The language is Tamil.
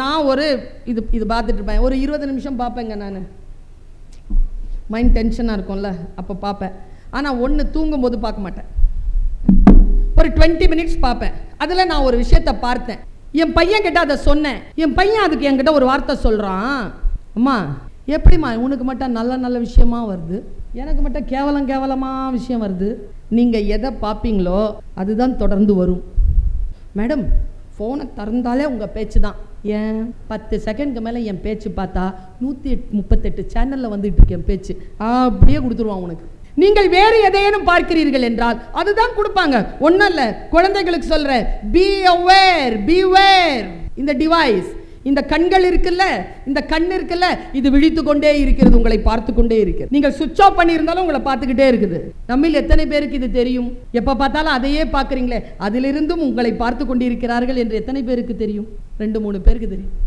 நான் ஒரு இது இது பார்த்துட்டு இருப்பேன். ஒரு இருபது நிமிஷம் பார்ப்பேங்க நான். மைண்ட் டென்ஷனாக இருக்கும்ல அப்போ பார்ப்பேன். ஆனால் ஒன்று தூங்கும்போது பார்க்க மாட்டேன். ஒரு டுவெண்ட்டி மினிட்ஸ் பார்ப்பேன். அதில் நான் ஒரு விஷயத்தை பார்த்தேன். என் பையன் கிட்ட அதை சொன்னேன். என் பையன் அதுக்கு என்கிட்ட ஒரு வார்த்தை சொல்கிறான் அம்மா எப்படிம்மா உனக்கு மட்டும் நல்ல நல்ல விஷயமா வருது? எனக்கு மட்டும் கேவலம் கேவலமாக விஷயம் வருது? நீங்கள் எதை பார்ப்பீங்களோ அதுதான் தொடர்ந்து வரும். மேடம் ஃபோனை திறந்தாலே உங்கள் பேச்சு தான் ஏன்? பத்து செகண்ட்க்கு மேலே என் பேச்சு பார்த்தா நூற்றி எட் முப்பத்தெட்டு சேனலில் வந்துட்டு இருக்கு என் பேச்சு. அப்படியே கொடுத்துருவான் உனக்கு. நீங்கள் வேறு எதையேனும் பார்க்கிறீர்கள் என்றால் அதுதான் கொடுப்பாங்க. ஒன்றும் இல்லை. குழந்தைகளுக்கு சொல்கிறேன் பி அவேர் பி வேர் இந்த டிவைஸ் இந்த கண்கள் இருக்குல்ல இந்த கண் இருக்குல்ல இது விழித்து கொண்டே இருக்கிறது உங்களை பார்த்து கொண்டே இருக்கிறது. நீங்கள் சுவிட்ச் ஆஃப் பண்ணியிருந்தாலும் உங்களை பார்த்துக்கிட்டே இருக்குது. நம்மில் எத்தனை பேருக்கு இது தெரியும்? எப்போ பார்த்தாலும் அதையே பார்க்குறீங்களே அதிலிருந்தும் உங்களை பார்த்து கொண்டிருக்கிறார்கள் என்று எத்தனை பேருக்கு தெரியும்? ரெண்டு மூணு பேருக்கு தெரியும்.